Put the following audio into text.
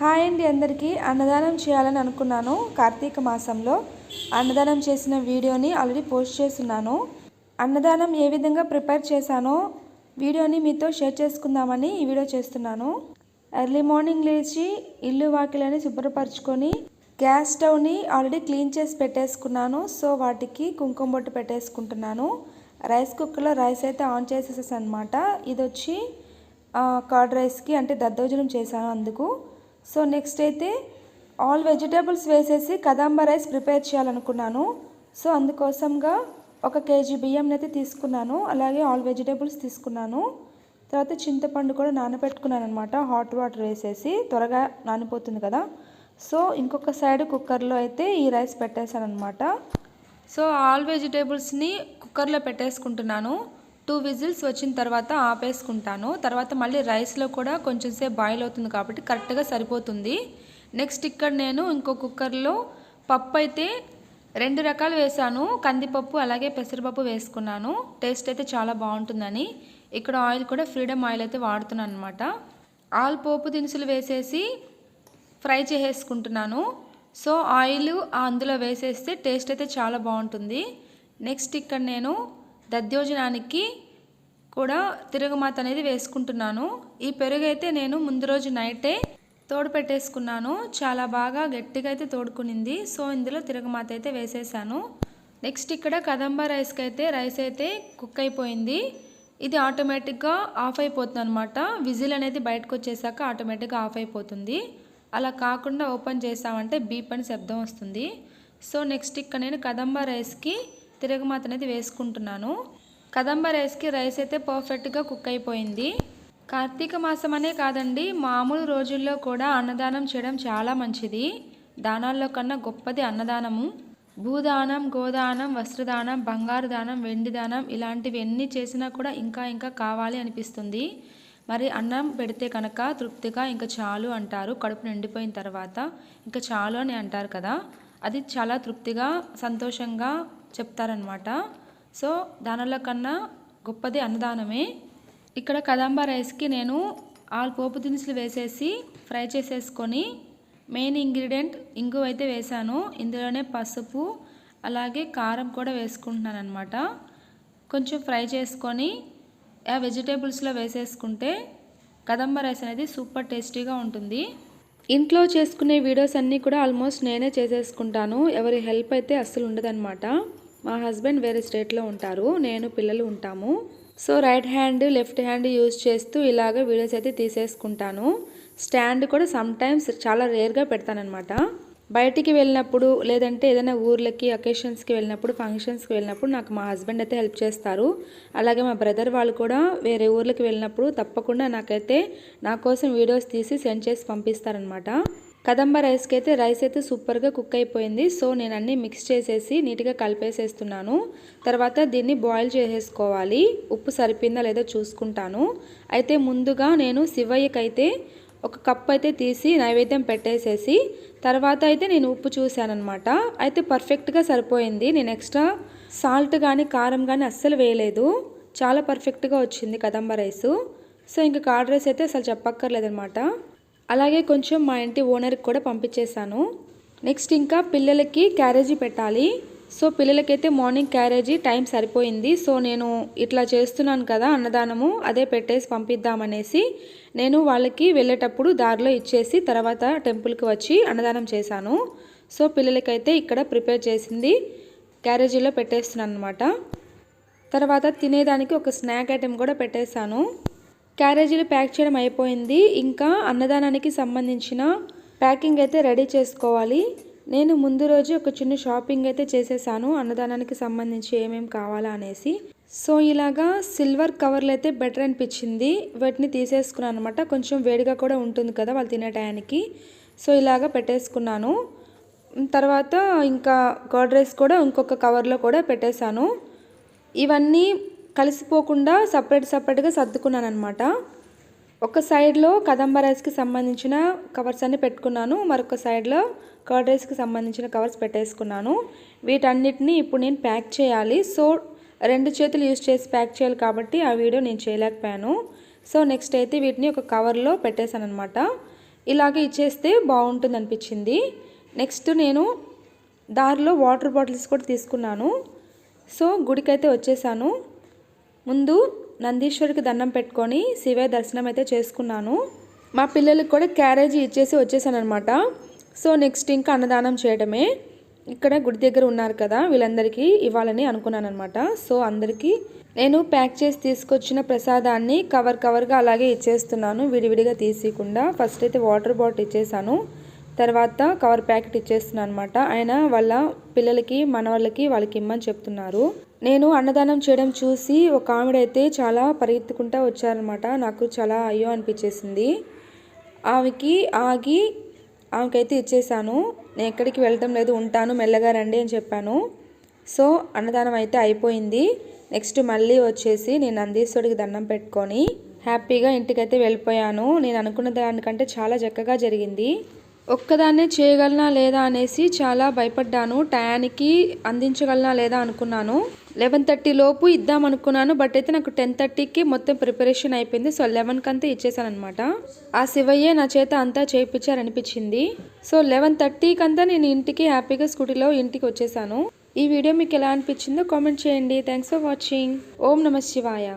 Hi అండి అందరికీ. అన్నదానం చేయాలని అనుకున్నాను. కార్తీక మాసంలో అన్నదానం చేసిన వీడియోని ఆల్రెడీ పోస్ట్ చేస్తున్నాను. అన్నదానం ఏ విధంగా ప్రిపేర్ చేశానో వీడియోని మీతో షేర్ చేసుకుందామని ఈ వీడియో చేస్తున్నాను. ఎర్లీ మార్నింగ్ లేచి ఇల్లు వాకిలని శుభ్రపరచుకొని గ్యాస్ స్టవ్ని ఆల్రెడీ క్లీన్ చేసి పెట్టేసుకున్నాను. సో వాటికి కుంకుమ బొట్టు పెట్టేసుకుంటున్నాను. రైస్ కుక్కర్లో రైస్ అయితే ఆన్ చేసేసాను అనమాట ఇది వచ్చి కర్డ్ రైస్కి అంటే దద్దోజనం చేశాను అందుకు. సో నెక్స్ట్ అయితే ఆల్ వెజిటేబుల్స్ వేసేసి కదంబ రైస్ ప్రిపేర్ చేయాలనుకున్నాను. సో అందుకోసంగా ఒక కేజీ బియ్యం అయితే తీసుకున్నాను. అలాగే ఆల్ వెజిటేబుల్స్ తీసుకున్నాను. తర్వాత చింతపండు కూడా నానబెట్టుకున్నాను అనమాట హాట్ వాటర్ వేసేసి త్వరగా నానిపోతుంది కదా. సో ఇంకొక సైడ్ కుక్కర్లో అయితే ఈ రైస్ పెట్టేశాను అనమాట సో ఆల్ వెజిటేబుల్స్ని కుక్కర్లో పెట్టేసుకుంటున్నాను. టూ విజిల్స్ వచ్చిన తర్వాత ఆపేసుకుంటాను. తర్వాత మళ్ళీ రైస్లో కూడా కొంచెం సేపు బాయిల్ అవుతుంది కాబట్టి కరెక్ట్గా సరిపోతుంది. నెక్స్ట్ ఇక్కడ నేను ఇంకో కుక్కర్లో పప్పు అయితే రెండు రకాలు వేసాను. కందిపప్పు అలాగే పెసరపప్పు వేసుకున్నాను. టేస్ట్ అయితే చాలా బాగుంటుందని. ఇక్కడ ఆయిల్ కూడా ఫ్రీడమ్ ఆయిల్ అయితే వాడుతున్నాను అనమాట ఆల్ పోపు దినుసులు వేసేసి ఫ్రై చేసేసుకుంటున్నాను. సో ఆయిల్ అందులో వేసేస్తే టేస్ట్ అయితే చాలా బాగుంటుంది. నెక్స్ట్ ఇక్కడ నేను దద్యోజనానికి కూడా తిరుగుమాత అనేది వేసుకుంటున్నాను. ఈ పెరుగు అయితే నేను ముందు రోజు నైటే తోడు పెట్టేసుకున్నాను చాలా బాగా గట్టిగా అయితే తోడుకునింది. సో ఇందులో తిరుగుమాత అయితే వేసేసాను. నెక్స్ట్ ఇక్కడ కదంబ రైస్కి అయితే రైస్ అయితే కుక్ అయిపోయింది ఇది ఆటోమేటిక్గా ఆఫ్ అయిపోతుంది అనమాట విజిల్ అనేది బయటకు వచ్చేసాక ఆటోమేటిక్గా ఆఫ్ అయిపోతుంది అలా కాకుండా ఓపెన్ చేసామంటే బీప్ అని శబ్దం వస్తుంది. సో నెక్స్ట్ ఇక్కడ నేను కదంబ రైస్కి తిరగమాత అనేది వేసుకుంటున్నాను. కదంబ రైస్కి రైస్ అయితే పర్ఫెక్ట్గా కుక్ అయిపోయింది. కార్తీక మాసం అనే కాదండి మామూలు రోజుల్లో కూడా అన్నదానం చేయడం చాలా మంచిది. దానాల్లో కన్నా గొప్పది అన్నదానము. భూదానం గోదానం వస్త్రదానం బంగారు దానం వెండి దానం ఇలాంటివి ఎన్ని చేసినా కూడా ఇంకా ఇంకా కావాలి అనిపిస్తుంది. మరి అన్నం పెడితే కనుక తృప్తిగా ఇంకా చాలు అంటారు. కడుపు నిండిపోయిన తర్వాత ఇంకా చాలు అని అంటారు కదా. అది చాలా తృప్తిగా సంతోషంగా చెప్తారనమాట సో దానిలో కన్నా గొప్పది అన్నదానమే. ఇక్కడ కదంబ రైస్కి నేను ఆల్ పోపు దినుసులు వేసేసి ఫ్రై చేసేసుకొని మెయిన్ ఇంగ్రీడియంట్ ఇంగు అయితే వేసాను ఇందులోనే పసుపు అలాగే కారం కూడా వేసుకుంటున్నాను అనమాట కొంచెం ఫ్రై చేసుకొని ఆ వెజిటేబుల్స్లో వేసేసుకుంటే కదంబ రైస్ అనేది సూపర్ టేస్టీగా ఉంటుంది. ఇంట్లో చేసుకునే వీడియోస్ అన్నీ కూడా ఆల్మోస్ట్ నేనే చేసేసుకుంటాను. ఎవరి హెల్ప్ అయితే అస్సలు ఉండదన్నమాట. మా హస్బెండ్ వేరే స్టేట్లో ఉంటారు. నేను పిల్లలు ఉంటాము. So right hand left hand use చేస్తూ ఇలాగ వీడియోస్ అయితే తీసేసుకుంటాను. స్టాండ్ కూడా సమ్టైమ్స్ చాలా రేర్గా పెడతానమాట బయటికి వెళ్ళినప్పుడు లేదంటే ఏదైనా ఊర్లకి అకేషన్స్కి వెళ్ళినప్పుడు ఫంక్షన్స్కి వెళ్ళినప్పుడు నాకు మా హస్బెండ్ అయితే హెల్ప్ చేస్తారు. అలాగే మా బ్రదర్ వాళ్ళు కూడా వేరే ఊర్లకి వెళ్ళినప్పుడు తప్పకుండా నాకైతే నా కోసం వీడియోస్ తీసి సెండ్ చేసి పంపిస్తారనమాట కదంబ రైస్కి అయితే రైస్ అయితే సూపర్గా కుక్ అయిపోయింది. సో నేను అన్నీ మిక్స్ చేసేసి నీట్గా కలిపేసేస్తున్నాను. తర్వాత దీన్ని బాయిల్ చేసేసుకోవాలి. ఉప్పు సరిపోయిందా లేదో చూసుకుంటాను. అయితే ముందుగా నేను శివయ్యకైతే ఒక కప్ అయితే తీసి నైవేద్యం పెట్టేసేసి తర్వాత అయితే నేను ఉప్పు చూశానమాట అయితే పర్ఫెక్ట్గా సరిపోయింది. నేను ఎక్స్ట్రా సాల్ట్ కానీ కారం కానీ అస్సలు వేయలేదు. చాలా పర్ఫెక్ట్గా వచ్చింది కదంబ రైసు. సో ఇంకా కార్డ్ రైస్ అయితే అసలు చెప్పక్కర్లేదనమాట అలాగే కొంచెం మా ఇంటి ఓనర్కి కూడా పంపించేశాను. నెక్స్ట్ ఇంకా పిల్లలకి క్యారేజీ పెట్టాలి. సో పిల్లలకైతే మార్నింగ్ క్యారేజీ టైం సరిపోయింది. సో నేను ఇట్లా చేస్తున్నాను కదా అన్నదానము అదే పెట్టేసి పంపిద్దామనేసి నేను వాళ్ళకి వెళ్ళేటప్పుడు దారిలో ఇచ్చేసి తర్వాత టెంపుల్కి వచ్చి అన్నదానం చేశాను. సో పిల్లలకైతే ఇక్కడ ప్రిపేర్ చేసింది క్యారేజీలో పెట్టేస్తున్నాను అనమాట తర్వాత తినేదానికి ఒక స్నాక్ ఐటెం కూడా పెట్టేశాను. క్యారేజీలు ప్యాక్ చేయడం అయిపోయింది. ఇంకా అన్నదానానికి సంబంధించిన ప్యాకింగ్ అయితే రెడీ చేసుకోవాలి. నేను ముందు రోజు ఒక చిన్న షాపింగ్ అయితే చేసేసాను అన్నదానానికి సంబంధించి ఏమేమి కావాలా అనేసి. సో ఇలాగా సిల్వర్ కవర్లు అయితే బెటర్ అనిపించింది. వాటిని తీసేసుకున్నాను అనమాట కొంచెం వేడిగా కూడా ఉంటుంది కదా వాళ్ళు తినే టయానికి. సో ఇలాగా పెట్టేసుకున్నాను. తర్వాత ఇంకా గోడ్రేస్ కూడా ఇంకొక కవర్లో కూడా పెట్టేశాను. ఇవన్నీ కలిసిపోకుండా సపరేట్ సపరేట్గా సర్దుకున్నాను అనమాట ఒక సైడ్లో కదంబ రైస్కి సంబంధించిన కవర్స్ అన్ని పెట్టుకున్నాను. మరొక సైడ్లో కర్డ్ రైస్కి సంబంధించిన కవర్స్ పెట్టేసుకున్నాను. వీటన్నిటిని ఇప్పుడు నేను ప్యాక్ చేయాలి. సో రెండు చేతులు యూజ్ చేసి ప్యాక్ చేయాలి కాబట్టి ఆ వీడియో నేను చేయలేకపోయాను. సో నెక్స్ట్ అయితే వీటిని ఒక కవర్లో పెట్టేశాను అనమాట ఇలాగే ఇచ్చేస్తే బాగుంటుంది అనిపించింది. నెక్స్ట్ నేను దారిలో వాటర్ బాటిల్స్ కూడా తీసుకున్నాను. సో గుడికైతే వచ్చేసాను. ముందు నందీశ్వరికి దండం పెట్టుకొని శివయ్య దర్శనం అయితే చేసుకున్నాను. మా పిల్లలకు కూడా క్యారేజీ ఇచ్చేసి వచ్చేసాను అనమాట సో నెక్స్ట్ ఇంకా అన్నదానం చేయడమే. ఇక్కడ గుడి దగ్గర ఉన్నారు కదా వీళ్ళందరికీ ఇవ్వాలని అనుకున్నాను అనమాట సో అందరికీ నేను ప్యాక్ చేసి తీసుకొచ్చిన ప్రసాదాన్ని కవర్ కవర్గా అలాగే ఇచ్చేస్తున్నాను. విడివిడిగా తీసేయకుండా ఫస్ట్ అయితే వాటర్ బాటిల్ ఇచ్చేసాను. తర్వాత కవర్ ప్యాకెట్ ఇచ్చేస్తున్నాను అనమాట ఆయన వాళ్ళ పిల్లలకి మనవాళ్ళకి వాళ్ళకి ఇమ్మని చెప్తున్నారు. నేను అన్నదానం చేయడం చూసి ఒక ఆవిడ అయితే చాలా పరిగెత్తుకుంటా వచ్చారనమాట నాకు చాలా అయ్యో అనిపించేసింది. ఆమెకి ఆగి ఆమెకైతే ఇచ్చేసాను. నేను ఎక్కడికి వెళ్ళటం లేదు ఉంటాను మెల్లగా రండి అని చెప్పాను. సో అన్నదానం అయితే అయిపోయింది. నెక్స్ట్ మళ్ళీ వచ్చేసి నేను నందీశ్వరుడికి దండం పెట్టుకొని హ్యాపీగా ఇంటికైతే వెళ్ళిపోయాను. నేను అనుకున్న దానికంటే చాలా చక్కగా జరిగింది. ఒక్కదాన్నే చేయగలనా లేదా అనేసి చాలా భయపడ్డాను. టయానికి అందించగలనా లేదా అనుకున్నాను. లెవెన్ థర్టీ లోపు ఇద్దాం అనుకున్నాను బట్ అయితే నాకు టెన్ థర్టీకి మొత్తం ప్రిపరేషన్ అయిపోయింది. సో లెవెన్కి అంతా ఇచ్చేసాను అనమాట ఆ శివయ్య నా చేత అంతా చేయించారనిపించింది సో లెవెన్ థర్టీకి అంతా నేను ఇంటికి హ్యాపీగా స్కూటీలో ఇంటికి వచ్చేసాను. ఈ వీడియో మీకు ఎలా అనిపించిందో కామెంట్ చేయండి. థ్యాంక్స్ ఫర్ వాచింగ్ ఓం నమ శివాయ.